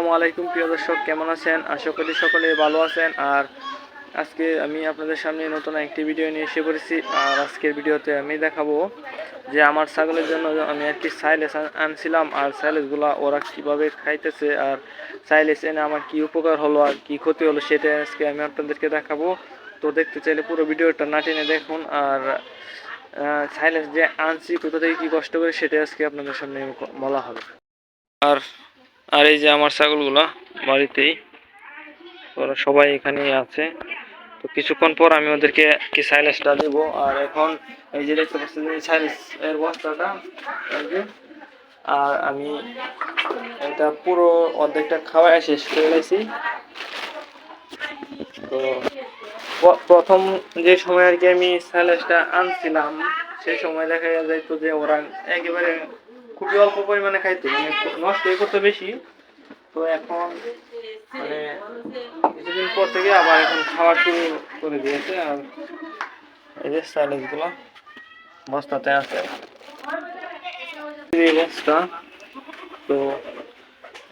আসসালামু আলাইকুম, প্রিয় দর্শক, কেমন আছেন? আশা করি সকলে ভালো আছেন। আর আজকে আমি আপনাদের সামনে নতুন একটি ভিডিও নিয়ে এসে পড়েছি। আর আজকের ভিডিওতে আমি দেখাবো যে আমার ছাগলের জন্য আমি একটি সাইলেস আনছিলাম। আর সাইলেসগুলো ওরা কীভাবে খাইতেছে আর সাইলেস এনে আমার কি উপকার হলো আর কি ক্ষতি হলো সেটা আজকে আমি আপনাদেরকে দেখাবো। তো দেখতে চাইলে পুরো ভিডিওটা না টেনে দেখুন। আর সাইলেস যে আনছি, কোথা থেকে কী কষ্ট করে সেটা আজকে আপনাদের সামনে বলা হবে। আর আর এই যে আমার ছাগলগুলা বাড়িতেই, ওরা সবাই এখানেই আছে। তো কিছুক্ষণ পর আমি ওদেরকে কি সাইলেন্সটা দেব। আর এখন এই যে দেখতে পাচ্ছেন যে সাইলেন্স এর বস্তাটা আর আমি এটা পুরো অর্ধেকটা খাওয়াই শেষ করে গেছি তো প্রথম যে সময় আর কি আমি সাইলেন্সটা আনছিলাম, সেই সময় দেখা যাইতো যে ওরা একেবারে খুবই অল্প পরিমাণে খাইতো মানে নষ্ট করতো বেশি। তো এখন মানে কিছুদিন পর থেকে আবার এখন খাওয়া শুরু করে দিয়েছে, আর এই যে সাইলেন্সগুলো বস্তাতে আছে। বস্তা, তো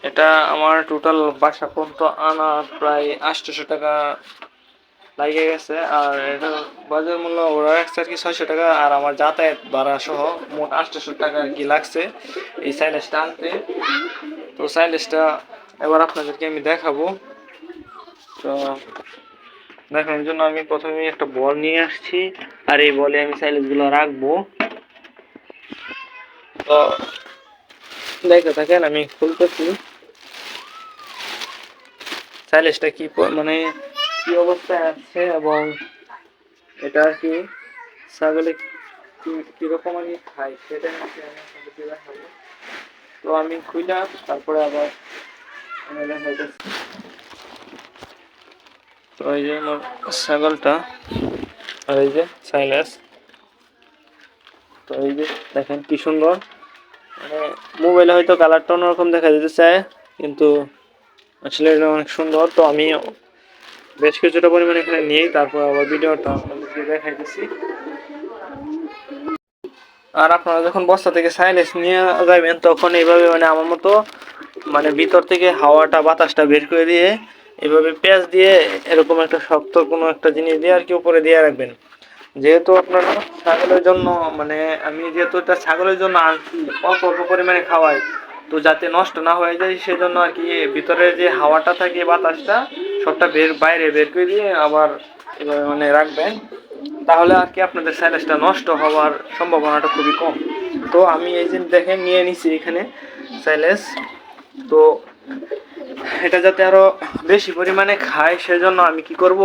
এটা আমার টোটাল বাসা পর্যন্ত আনা প্রায় আটশোশো টাকা লাগে গেছে। আর এটা বাজার মূল্য ওরা রাখছে আর কি ছয়শো টাকা, আর আমার যাতায়াত ভাড়া সহ মোট আটশোশো টাকা আর কি লাগছে এই সাইলেসটা আনতে। তো সাইলেসটা এবার আপনাদেরকে আমি দেখাবো। তো দেখানোর জন্য আমি প্রথমে একটা বল নিয়ে আসছি, আর এই বলে আমি সাইলেসগুলো রাখব। তো দেখতে থাকেন, আমি খুলতেছি। সাইলেসটা কি মানে কি অবস্থায় আছে? এবং এটা আর কি? ছাগলে কীরকম আর কি খায় সেটা তো আমি খুইলাম, তারপরে আবার তো এই যে আমার ছাগলটা আর এই যে সাইলেস। তো এই যে দেখেন কি সুন্দর। মানে মোবাইলে হয়তো কালারটা অন্যরকম দেখা যেতে চায় কিন্তু আসলে এটা অনেক সুন্দর। তো আমি বেশ কিছুটা পরিমাণে এখানে নিয়ে তারপর আবার ভিডিওটা আপনাদেরকে দেখাইতেছি আর আপনারা যখন বস্তা থেকে সাইলেন্স নিয়ে যাবেন, তখন এইভাবে মানে আমার মতো মানে ভিতর থেকে হাওয়াটা, বাতাসটা বের করে দিয়ে এভাবে পেঁয়াজ দিয়ে এরকম একটা শক্ত কোনো একটা জিনিস দিয়ে আর কি উপরে দিয়ে রাখবেন। যেহেতু আপনারা ছাগলের জন্য মানে আমি যেহেতু এটা ছাগলের জন্য আনছি, অল্প অল্প পরিমাণে খাওয়াই, তো যাতে নষ্ট না হয়ে যায়, সেজন্য আর কি ভিতরে যে হাওয়াটা থাকে, বাতাসটা সবটা বের, বাইরে বের করে দিয়ে আবার এভাবে মানে রাখবেন। তাহলে আর কি আপনাদের সাইলেসটা নষ্ট হওয়ার সম্ভাবনাটা খুবই কম। তো আমি এই যে দেখেন, নিয়ে নিছি এখানে সাইলেস তো এটা যাতে আরও বেশি পরিমাণে খায়, সেজন্য আমি কি করব?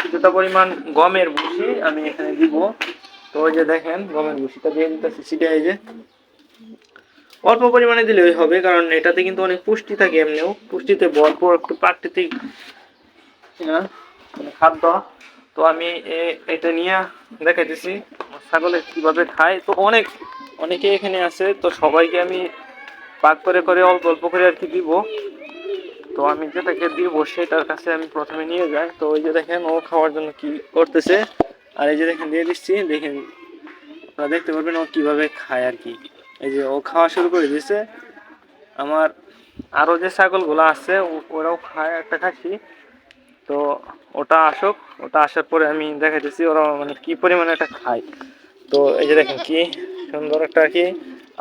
কিছুটা পরিমাণ গমের ভুসি আমি এখানে দিব। তো ওই যে দেখেন, গমের ভুসিটা দিয়ে দিতেছি সিটে এই যে। অল্প পরিমাণে দিলেই হবে কারণ এটাতে কিন্তু অনেক পুষ্টি থাকে এমনিও। পুষ্টিতে ভরপুর একটু প্রাকৃতিক আহ, মানে খাদ্য। তো আমি এটা নিয়ে দেখাইতেছি ছাগলে কীভাবে খায়। তো অনেক অনেকে এখানে আছে তো সবাইকে আমি পাক করে করে অল্প অল্প করে আর কি দিব। তো আমি যেটাকে দিব সেটার কাছে আমি প্রথমে নিয়ে যাই। তো ওই যে দেখেন ও খাওয়ার জন্য কি করতেছে। আর এই যে দেখেন দিয়ে দিচ্ছি। দেখেন আপনারা দেখতে পারবেন ও কীভাবে খায় আর কি। এই যে ও খাওয়া শুরু করে দিয়েছে আমার আরও যে ছাগলগুলো আছে ওরাও খায়, একটা খাসি তো ওটা আসুক, ওটা আসার পরে আমি দেখা দেখাইতেছি ওরা মানে কি পরিমাণে এটা খায়। তো এই যে দেখেন কি সুন্দর একটা কি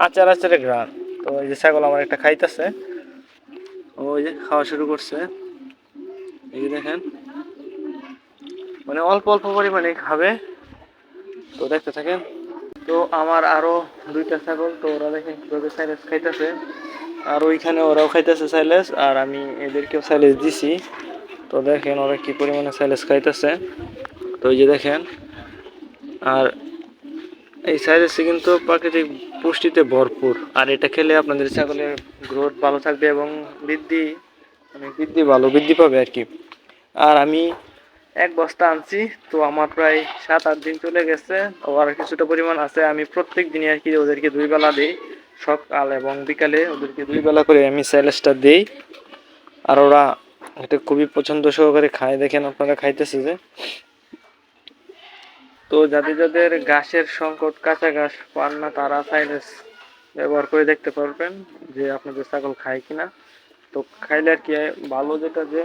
আচার আচারের গ্রান তো এই যে ছাগল আমার একটা খাইতেছে। ও ওই যে খাওয়া শুরু করছে। এই যে দেখেন। মানে অল্প অল্প পরিমাণে খাবে। তো দেখতে থাকেন। তো আমার আরও দুইটা ছাগল, তো ওরা দেখেন কীভাবে সাইলেস খাইতেছে। আর ওইখানে ওরাও খাইতেছে সাইলেস আর আমি এদেরকেও সাইলেস দিছি। তো দেখেন ওরা কি পরিমাণে সাইলেস খাইতেছে। তো এই যে দেখেন, আর এই সাইলেসে কিন্তু প্রাকৃতিক পুষ্টিতে ভরপুর। আর এটা খেলে আপনাদের ছাগলের গ্রোথ ভালো থাকবে এবং বৃদ্ধি মানে বৃদ্ধি ভালো বৃদ্ধি পাবে আর কি। আর আমি এক বস্তা আনছি, তো আমার প্রায় সাত, আট দিন চলে গেছে। আর কিছুটা পরিমাণ আছে, আমি প্রত্যেক দিনই আর কি ওদেরকে দুই বেলা দিই। সকাল এবং বিকালে ওদেরকে দুই বেলা করে আমি স্যালেসটা দিই। আর ওরা এটা খুবই পছন্দ সহকারে খায়, দেখেন আপনারা খাইতেছে যে। তো যাদের যাদের ঘাসের সংকট, কাঁচা ঘাস পান না, তারা সাইলেস ব্যবহার করে দেখতে পারবেন যে আপনাদের ছাগল খায় কিনা। তো খাইলে আর কি ভালো যেটা যে